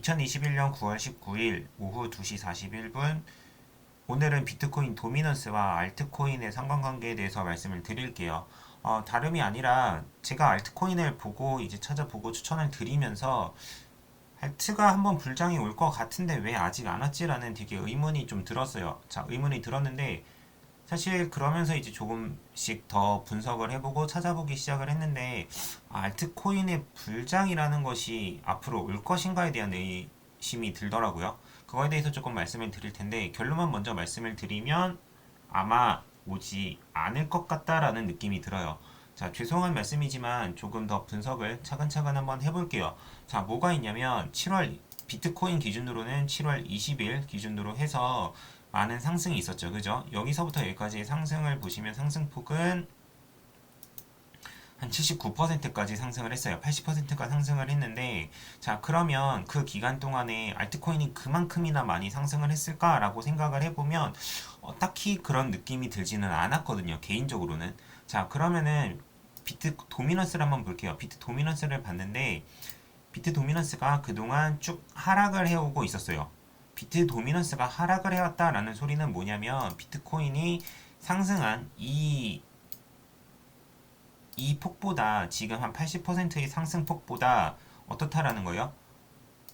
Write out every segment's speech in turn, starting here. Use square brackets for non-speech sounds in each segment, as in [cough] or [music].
2021년 9월 19일 오후 2시 41분 오늘은 비트코인 도미넌스와 알트코인의 상관관계에 대해서 말씀을 드릴게요. 어, 다름이 아니라 제가 알트코인을 보고 이제 찾아보고 추천을 드리면서 알트가 한번 불장이 올 것 같은데 왜 아직 안 왔지라는 되게 의문이 좀 들었어요. 자, 의문이 들었는데 사실 그러면서 이제 조금씩 더 분석을 해보고 찾아보기 시작을 했는데 아, 알트코인의 불장이라는 것이 앞으로 올 것인가에 대한 의심이 들더라고요. 그거에 대해서 조금 말씀을 드릴 텐데 결론만 먼저 말씀을 드리면 아마 오지 않을 것 같다라는 느낌이 들어요. 자, 죄송한 말씀이지만 조금 더 분석을 차근차근 한번 해볼게요. 자, 뭐가 있냐면 7월 비트코인 기준으로는 7월 20일 기준으로 해서 많은 상승이 있었죠. 그죠? 여기서부터 여기까지의 상승을 보시면 상승폭은 한 79%까지 상승을 했어요. 80%가 상승을 했는데, 자, 그러면 그 기간 동안에 알트코인이 그만큼이나 많이 상승을 했을까라고 생각을 해보면, 어, 딱히 그런 느낌이 들지는 않았거든요. 개인적으로는. 자, 그러면은 비트 도미넌스를 한번 볼게요. 비트 도미넌스를 봤는데, 비트 도미넌스가 그동안 쭉 하락을 해오고 있었어요. 비트 도미넌스가 하락을 해왔다라는 소리는 뭐냐면, 비트코인이 상승한 이 이 폭보다 지금 한 80%의 상승폭보다 어떻다라는 거예요?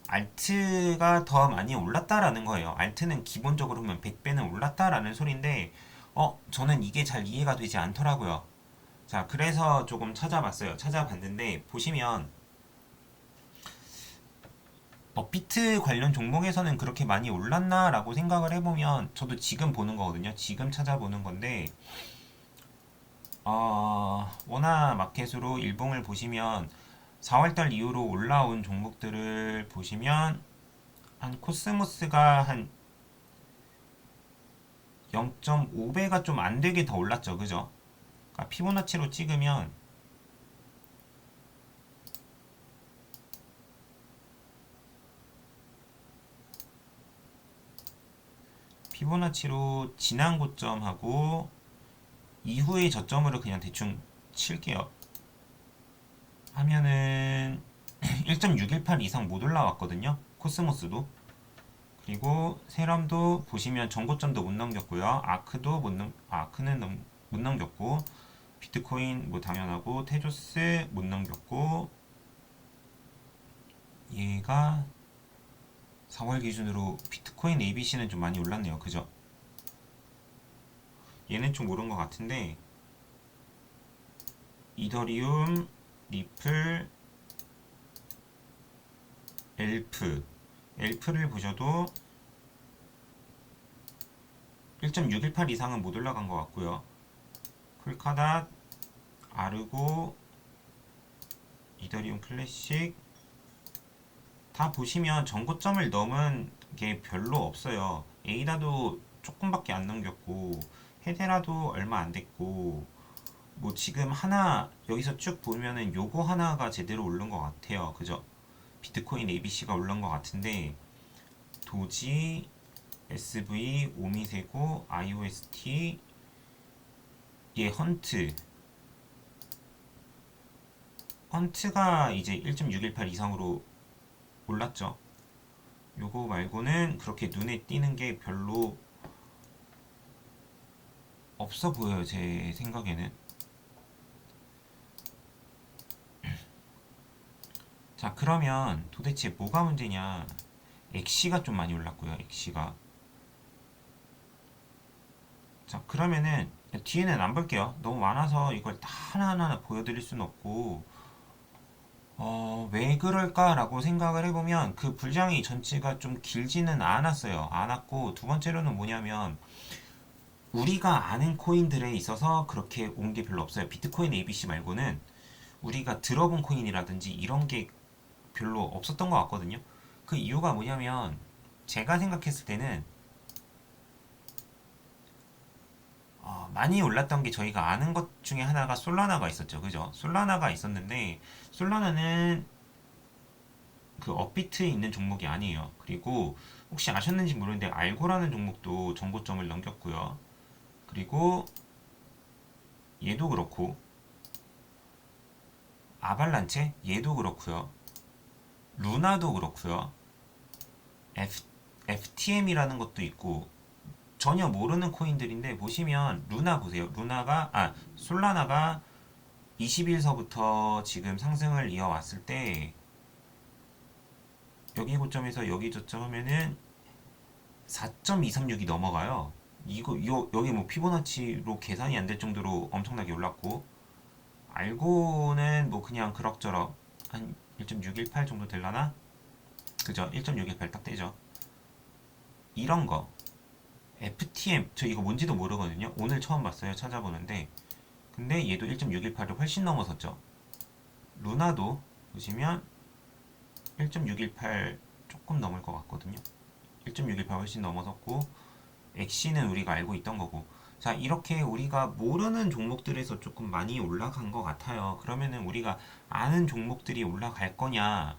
알트가 더 많이 올랐다라는 거예요. 알트는 기본적으로 보면 100배는 올랐다라는 소리인데 어, 저는 이게 잘 이해가 되지 않더라고요. 자, 그래서 조금 찾아봤어요. 찾아봤는데 보시면 어, 비트 관련 종목에서는 그렇게 많이 올랐나라고 생각을 해보면 저도 지금 보는 거거든요. 지금 찾아보는 건데 어, 원화 마켓으로 일봉을 보시면 4월달 이후로 올라온 종목들을 보시면 한 코스모스가 한 0.5배가 좀 안 되게 더 올랐죠. 그죠? 그러니까 피보나치로 찍으면 피보나치로 지난 고점하고 이후의 저점으로 그냥 대충 칠게요. 하면은 [clears throat] 1.618 이상 못 올라왔거든요. 코스모스도. 그리고 세럼도 보시면 전고점도 못 넘겼고요. 아크도 못 넘, 아크는 넘, 못 넘겼고 비트코인 뭐 당연하고 테조스 못 넘겼고 얘가 4월 기준으로 비트코인 ABC는 좀 많이 올랐네요. 그죠? 얘는 좀 오른 것 같은데 이더리움, 리플, 엘프 엘프를 보셔도 1.618 이상은 못 올라간 것 같고요. 콜카닷, 아르고, 이더리움 클래식 다 보시면 전고점을 넘은 게 별로 없어요. 에이다도 조금밖에 안 넘겼고 헤데라도 얼마 안 됐고 뭐 지금 하나 여기서 쭉 보면은 요거 하나가 제대로 오른 것 같아요. 그죠? 비트코인 ABC가 오른 것 같은데 도지, SV, 오미세고, IOST, 예 헌트 헌트가 이제 1.618 이상으로 올랐죠. 요거 말고는 그렇게 눈에 띄는 게 별로 없어 보여요, 제 생각에는. [clears throat] 자, 그러면 도대체 뭐가 문제냐? 엑시가 좀 많이 올랐고요, 엑시가. 자, 그러면은 뒤에는 안 볼게요. 너무 많아서 이걸 다 하나하나 보여드릴 수는 없고, 어, 왜 그럴까라고 생각을 해보면 그 불장이 전체가 좀 길지는 않았어요. 않았고, 두 번째로는 뭐냐면, 우리가 아는 코인들에 있어서 그렇게 온 게 별로 없어요. 비트코인 ABC 말고는 우리가 들어본 코인이라든지 이런 게 별로 없었던 것 같거든요. 그 이유가 뭐냐면 제가 생각했을 때는 많이 올랐던 게 저희가 아는 것 중에 하나가 솔라나가 있었죠. 그죠? 솔라나가 있었는데 솔라나는 그 업비트에 있는 종목이 아니에요. 그리고 혹시 아셨는지 모르는데 알고라는 종목도 정고점을 넘겼고요. 그리고 얘도 그렇고 아발란체 얘도 그렇고요. 루나도 그렇고요. F, FTM이라는 것도 있고 전혀 모르는 코인들인데 보시면 루나 보세요. 루나가 아 솔라나가 20일서부터 지금 상승을 이어왔을 때 여기 고점에서 여기 저점 하면은 4.236이 넘어가요. 이거 요, 여기 뭐 피보나치로 계산이 안 될 정도로 엄청나게 올랐고 알고는 뭐 그냥 그럭저럭 한 1.618 정도 될라나? 그죠? 1.618 딱 되죠. 이런 거 FTM 저 이거 뭔지도 모르거든요. 오늘 처음 봤어요. 찾아보는데 근데 얘도 1.618을 훨씬 넘어섰죠. 루나도 보시면 1.618 조금 넘을 것 같거든요. 1.618 훨씬 넘어섰고 엑시는 우리가 알고 있던 거고 자 이렇게 우리가 모르는 종목들에서 조금 많이 올라간 것 같아요. 그러면은 우리가 아는 종목들이 올라갈 거냐?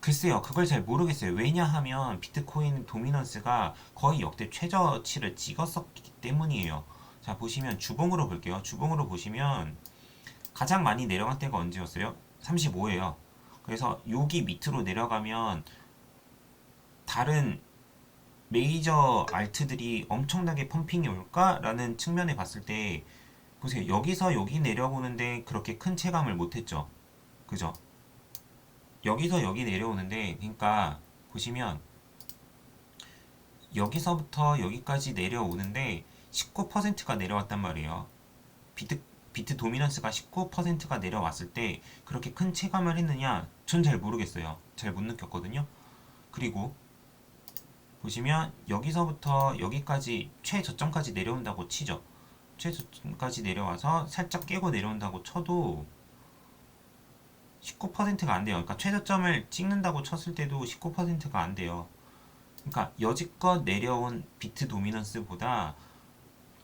글쎄요, 그걸 잘 모르겠어요. 왜냐하면 비트코인 도미넌스가 거의 역대 최저치를 찍었었기 때문이에요. 자, 보시면 주봉으로 볼게요. 주봉으로 보시면 가장 많이 내려간 때가 언제였어요? 35예요. 그래서 여기 밑으로 내려가면 다른 메이저 알트들이 엄청나게 펌핑이 올까라는 측면에 봤을 때 보세요. 여기서 여기 내려오는데 그렇게 큰 체감을 못했죠. 그죠? 여기서 여기 내려오는데 그러니까 보시면 여기서부터 여기까지 내려오는데 19%가 내려왔단 말이에요. 비트 비트 도미넌스가 19%가 내려왔을 때 그렇게 큰 체감을 했느냐? 전 잘 모르겠어요. 잘 못 느꼈거든요. 그리고 보시면 여기서부터 여기까지 최저점까지 내려온다고 치죠. 최저점까지 내려와서 살짝 깨고 내려온다고 쳐도 19%가 안 돼요. 그러니까 최저점을 찍는다고 쳤을 때도 19%가 안 돼요. 그러니까 여지껏 내려온 비트 도미넌스보다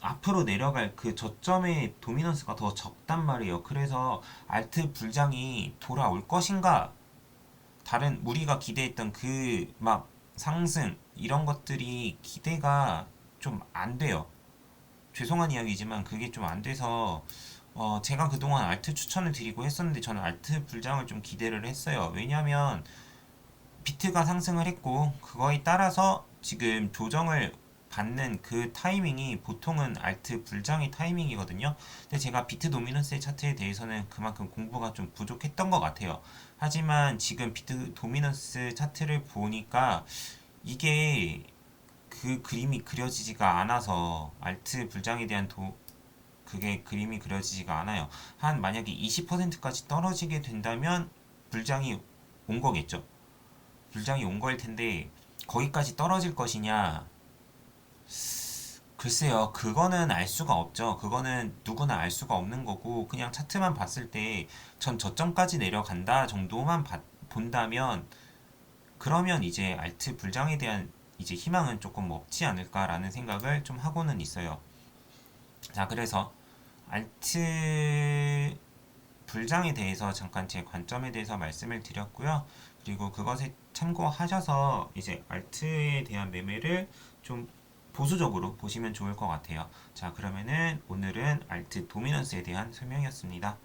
앞으로 내려갈 그 저점의 도미넌스가 더 적단 말이에요. 그래서 알트 불장이 돌아올 것인가? 다른 우리가 기대했던 그 막 상승 이런 것들이 기대가 좀 안 돼요. 죄송한 이야기지만 그게 좀 안 돼서 어, 제가 그동안 알트 추천을 드리고 했었는데 저는 알트 불장을 좀 기대를 했어요. 왜냐하면 비트가 상승을 했고 그거에 따라서 지금 조정을 받는 그 타이밍이 보통은 알트 불장의 타이밍이거든요. 근데 제가 비트 도미넌스의 차트에 대해서는 그만큼 공부가 좀 부족했던 것 같아요. 하지만 지금 비트 도미넌스 차트를 보니까 이게 그 그림이 그려지지가 않아서 알트 불장에 대한 도, 그게 그림이 그려지지가 않아요. 한 만약에 20%까지 떨어지게 된다면 불장이 온 거겠죠. 불장이 온 거일 텐데 거기까지 떨어질 것이냐? 글쎄요, 그거는 알 수가 없죠. 그거는 누구나 알 수가 없는 거고 그냥 차트만 봤을 때 전 저점까지 내려간다 정도만 봐- 본다면 그러면 이제 알트 불장에 대한 이제 희망은 조금 없지 않을까라는 생각을 좀 하고는 있어요. 자, 그래서 알트 불장에 대해서 잠깐 제 관점에 대해서 말씀을 드렸고요. 그리고 그것에 참고하셔서 이제 알트에 대한 매매를 좀 보수적으로 보시면 좋을 것 같아요. 자, 그러면은 오늘은 알트 도미넌스에 대한 설명이었습니다.